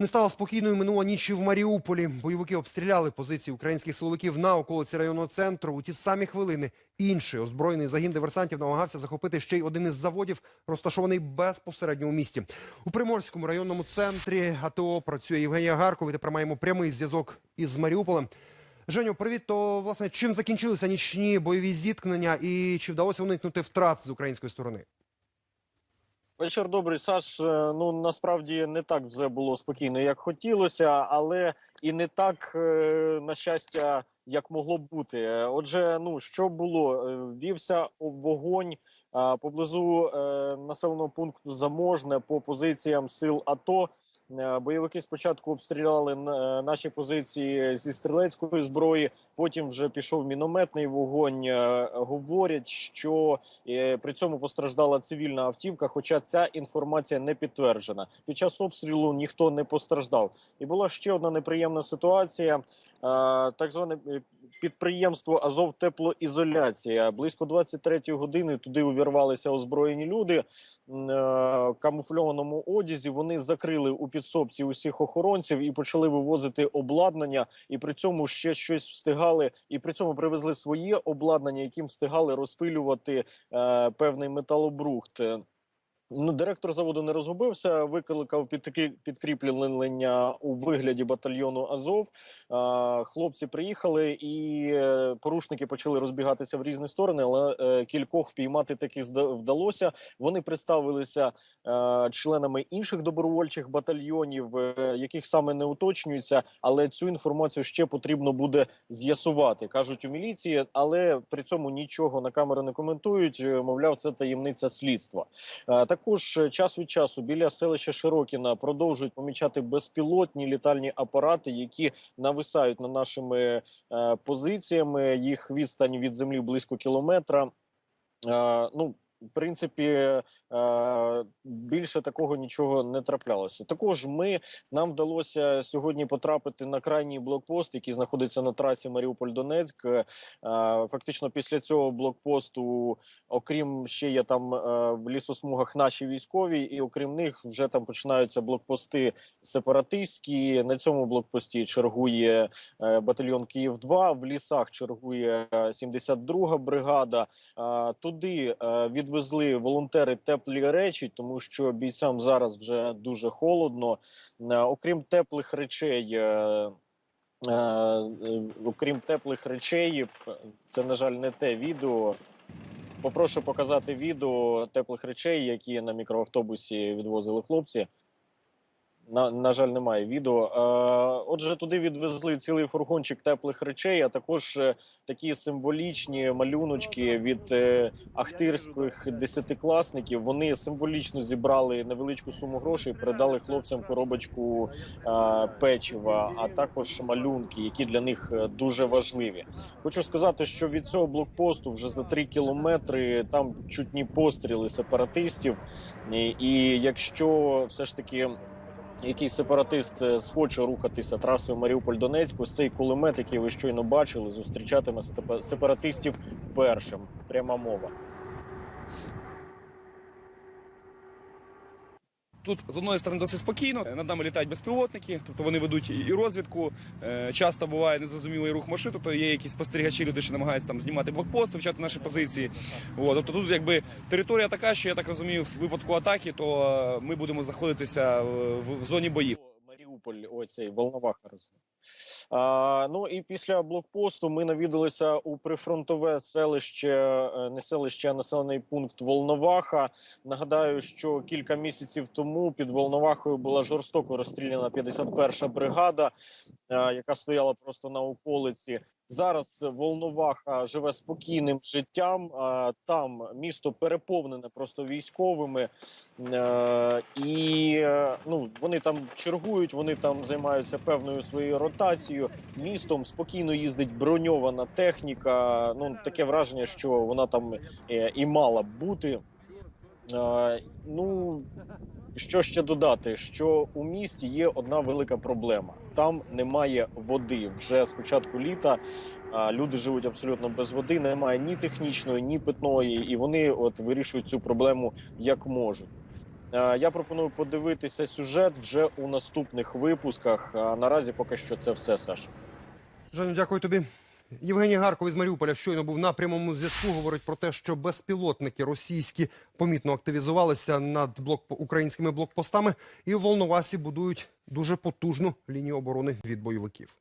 Не стало спокійною минула ніч в Маріуполі. Бойовики обстріляли позиції українських силовиків на околиці районного центру. У ті самі хвилини інший озброєний загін диверсантів намагався захопити ще й один із заводів, розташований безпосередньо у місті. У Приморському районному центрі АТО працює Євгенія Гарков. І тепер маємо прямий зв'язок із Маріуполем. Женю, привіт. То власне чим закінчилися нічні бойові зіткнення, і чи вдалося уникнути втрат з української сторони? Вечір добрий, Саш. Е, Ну насправді не так все було спокійно, як хотілося, але і не так, е, на щастя, як могло бути. Е, Отже, ну що було? Вівся вогонь поблизу населеного пункту Заможне по позиціям сил АТО. Е, Бойовики спочатку обстріляли на- наші позиції зі стрілецької зброї. Потім вже пішов мінометний вогонь. Е, Говорять, що е, при цьому постраждала цивільна автівка. Хоча ця інформація не підтверджена. Під час обстрілу ніхто не постраждав. І була ще одна неприємна ситуація. Е, Так зване е, підприємство Азов Теплоізоляція. Близько 23 години туди увірвалися озброєні люди е, камуфльованому одязі. Вони закрили у підсобці усіх охоронців і почали вивозити обладнання. І при цьому ще щось встигали, і при цьому привезли своє обладнання, яким встигали розпилювати е, певний металобрухт. Ну, директор заводу не розгубився, викликав підкрі- підкріплення у вигляді батальйону Азов. Хлопці приїхали, і е, порушники почали розбігатися в різні сторони, але е, кількох впіймати таки зда- вдалося. Вони представилися е, членами інших добровольчих батальйонів, яких саме не уточнюється, але цю інформацію ще потрібно буде з'ясувати, кажуть у міліції, але при цьому нічого на камеру не коментують. Мовляв, це таємниця слідства. Е, Також е, час від часу біля селища Широкіна продовжують помічати безпілотні літальні апарати, які нависають над нашими е, позиціями. Їх відстань від землі близько кілометра. Е, Ну, в принципі, е, більше такого нічого не траплялося. Також ми нам вдалося сьогодні потрапити на крайній блокпост, який знаходиться на трасі Маріуполь-Донецьк. Е, Фактично, після цього блокпосту, окрім ще є там е, в лісосмугах наші військові, і окрім них вже там починаються блокпости сепаратистські. На цьому блокпості чергує батальйон Київ 2 в лісах чергує е, 72-га бригада. Туди е, відвезли волонтери теплі речі, тому що бійцям зараз вже дуже холодно. Е, Окрім теплих речей. е, е, Окрім теплих речей, це на жаль не те відео. Попрошу показати відео теплих речей, які на мікроавтобусі відвозили хлопці. На, на жаль, немає відео. Е, отже, туди відвезли цілий фургончик теплих речей, а також е, такі символічні малюночки від е, ахтирських десятикласників. Вони символічно зібрали невеличку суму грошей, передали хлопцям коробочку печива, а також малюнки, які для них дуже важливі. Хочу сказати, що від цього блокпосту вже за три кілометри там чутні постріли сепаратистів. І якщо все ж таки якийсь сепаратист е, схоче рухатися трасою Маріуполь Донецьку, цей кулемет, який ви щойно бачили, зустрічатиме сепа- сепаратистів першим. Пряма мова. Тут з одної сторони досить спокійно. Над нами літають безпілотники, тобто вони ведуть і- розвідку. Е, Часто буває незрозумілий рух маршруту, тобто є якісь спостерігачі, люди що намагаються там знімати блокпост, вивчати наші позиції. От, тобто тут якби територія така, що я так розумію, в випадку атаки, то е, ми будемо знаходитися е, в, в зоні боїв. Маріуполь, оцей Волноваха. розумію. А, ну і після блокпосту ми навідалися у прифронтове селище, е, не селище, а населений пункт Волноваха. Нагадаю, що кілька місяців тому під Волновахою була жорстоко розстріляна 51-ша бригада, е, яка стояла просто на околиці. Зараз Волноваха живе спокійним життям. Там місто переповнене просто військовими. Е, І е, ну вони там чергують, вони там займаються певною своєю ротацією. Містом спокійно їздить броньована техніка. Ну таке враження, що вона там е, і мала бути. Ну що ще додати? Що у місті є одна велика проблема: там немає води. Вже з початку літа люди живуть абсолютно без води. Немає ні технічної, ні питної, і вони от вирішують цю проблему як можуть. Я пропоную подивитися сюжет вже у наступних випусках. Наразі поки що це все, Саш. Женю, дякую тобі. Євгеній Гарков із Маріуполя щойно був на прямому зв'язку. Говорить про те, що безпілотники російські помітно активізувалися над блок українськими блокпостами і в Волновасі будують дуже потужну лінію оборони від бойовиків.